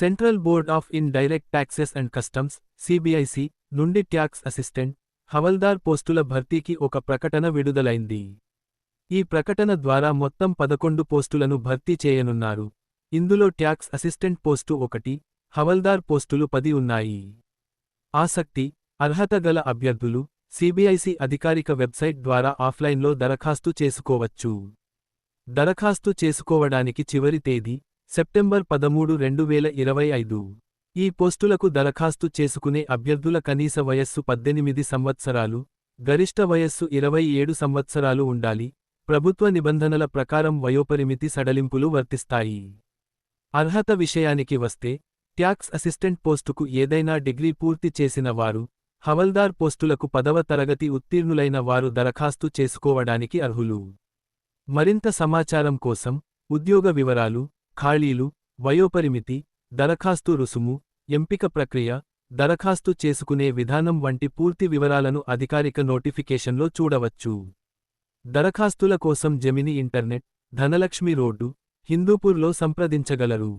Central board of indirect taxes and customs CBIC నుండి tax assistant havildar పోస్టుల భర్తీకి ఒక ప్రకటన విడుదలైంది. ఈ ప్రకటన ద్వారా మొత్తం పదకొండు పోస్టులను భర్తీ చేయనున్నారు. ఇందులో ట్యాక్స్ అసిస్టెంట్ పోస్టు ఒకటి హవల్దార్ పోస్టులు పది ఉన్నాయి. ఆసక్తి అర్హత గల అభ్యర్థులు సిబిఐసి అధికారిక వెబ్సైట్ ద్వారా ఆఫ్లైన్లో దరఖాస్తు చేసుకోవచ్చు. దరఖాస్తు చేసుకోవడానికి చివరి తేదీ సెప్టెంబర్ పదమూడు రెండు వేల ఇరవై ఐదు. ఈ పోస్టులకు దరఖాస్తు చేసుకునే అభ్యర్థుల కనీస వయస్సు పద్దెనిమిది సంవత్సరాలు గరిష్ట వయస్సు ఇరవై ఏడు సంవత్సరాలు ఉండాలి ప్రభుత్వ నిబంధనల ప్రకారం వయోపరిమితి సడలింపులు వర్తిస్తాయి. అర్హత విషయానికి వస్తే ట్యాక్స్ అసిస్టెంట్ పోస్టుకు ఏదైనా డిగ్రీ పూర్తి చేసిన వారు హవల్దార్ పోస్టులకు పదవ తరగతి ఉత్తీర్ణులైన వారు దరఖాస్తు చేసుకోవడానికి అర్హులు. మరింత సమాచారం కోసం ఉద్యోగ వివరాలు ఖాళీలు వయోపరిమితి దరఖాస్తు రుసుము ఎంపిక ప్రక్రియ దరఖాస్తు చేసుకునే విధానం వంటి పూర్తి వివరాలను అధికారిక నోటిఫికేషన్లో చూడవచ్చు. దరఖాస్తుల కోసం జమిని ఇంటర్నెట్ ధనలక్ష్మి రోడ్డు హిందూపూర్లో సంప్రదించగలరు.